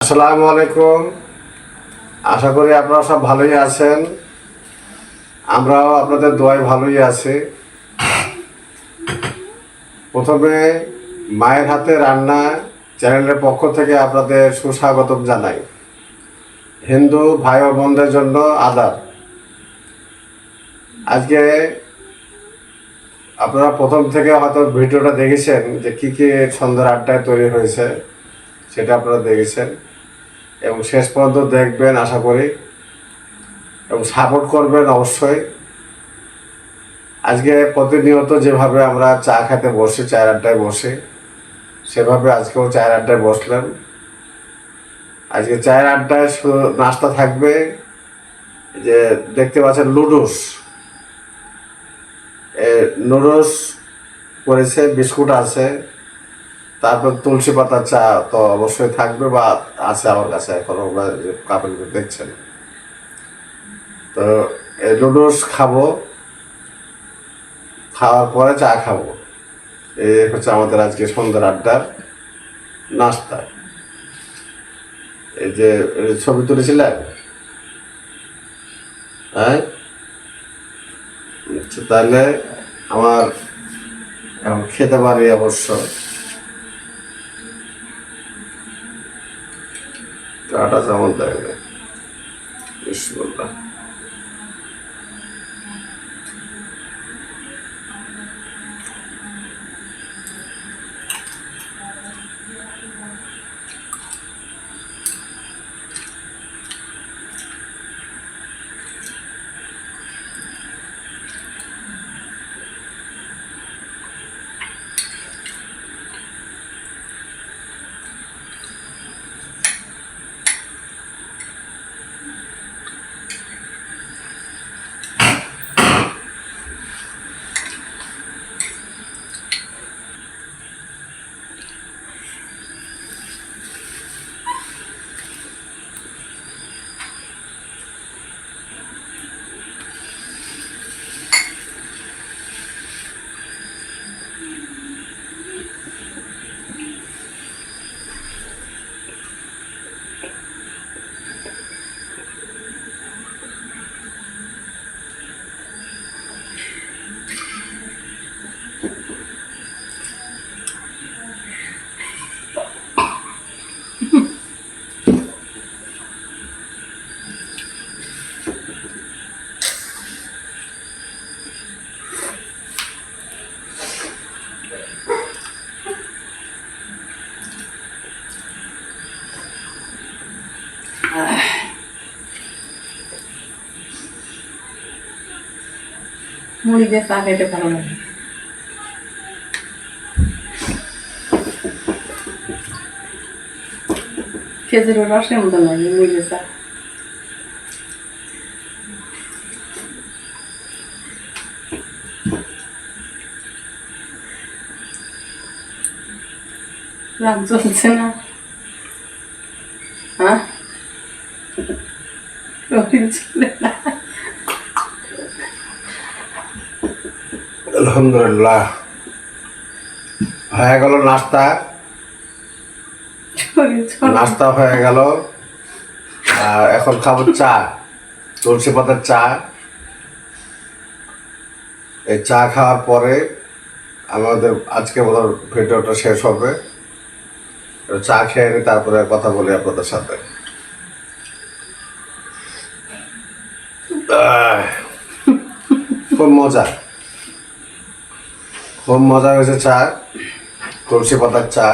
আসসালামু আলাইকুম। আশা করি আপনারা সব ভালোই আছেন। আমরাও আপনাদের দোয়ায় ভালোই আছি। প্রথমে মায়ের হাতে রান্না চ্যানেলের পক্ষ থেকে আপনাদের সুস্বাগতম জানাই। হিন্দু ভাই ও বোনদের জন্য আদাব। আজকে আপনারা প্রথম থেকে হয়তো ভিডিওটা দেখেছেন যে কী কী সন্ধ্যার আড্ডায় তৈরি হয়েছে, সেটা আপনারা দেখেছেন। এবং শেষ পর্যন্ত দেখবেন, আশা করি, এবং সাপোর্ট করবেন অবশ্যই। আজকে প্রতিনিয়ত যেভাবে আমরা চা খেতে বসি, চায়ের আড্ডায় বসি, সেভাবে আজকেও চায়ের আড্ডায় বসলেন আজকে চায়ের আড্ডায় শুধু নাস্তা থাকবে যে দেখতে পাচ্ছেন লুডুস নুডলস করেছে, বিস্কুট আছে। তারপর তুলসী পাতার চা তো অবশ্যই থাকবে বা আছে আমার কাছে এখন কাপড় দেখছেন। তো নুডলস খাব খাওয়ার পরে চা খাব। এই হচ্ছে আমাদের আজকে সন্ধ্যার আড্ডার নাস্তা। এই যে ছবি তুলেছিলেন? হ্যাঁ? আচ্ছা, তাহলে আমার এখন খেতে পারি অবশ্য। কাটা যেমন দেয় না মুড়ি দিয়ে চা খেতে ভালো লাগে। খেজুরের রসের মতো লাগে মুড়ি দিয়ে চা। রাগ চলছে না। হ্যাঁ? চলে না আলহামদুলিল্লাহ। হয়ে গেল নাস্তা। নাস্তা হয়ে গেল। আর এখন খাব চা তুলসী পাতার চা। এই চা খাওয়ার পরে আমাদের আজকে মতো ভিডিওটা শেষ হবে। চা খেয়ে নি তারপরে কথা বলি আপনাদের সাথে। খুব মজা। খুব মজা হয়েছে চা তুলসী পাতার চা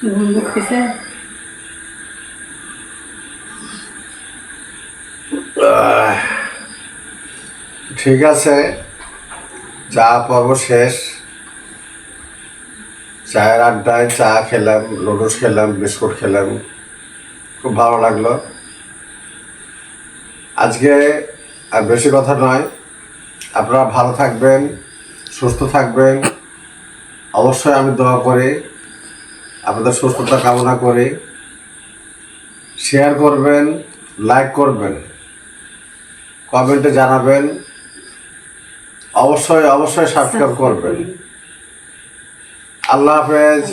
ঠিক আছে, চা পর্ব শেষ। চায়ের আড্ডায় চা খেলাম লুডুস খেলাম, বিস্কুট খেলাম। খুব ভালো লাগল। আজকে আর বেশি কথা নয়। আপনারা ভালো থাকবেন, সুস্থ থাকবেন। অবশ্যই আমি দোয়া করি। আপনাদের সুস্থতা কামনা করি। শেয়ার করবেন লাইক করবেন কমেন্টে জানাবেন। অবশ্যই অবশ্যই সাবস্ক্রাইব করবেন। আল্লাহ হাফেজ।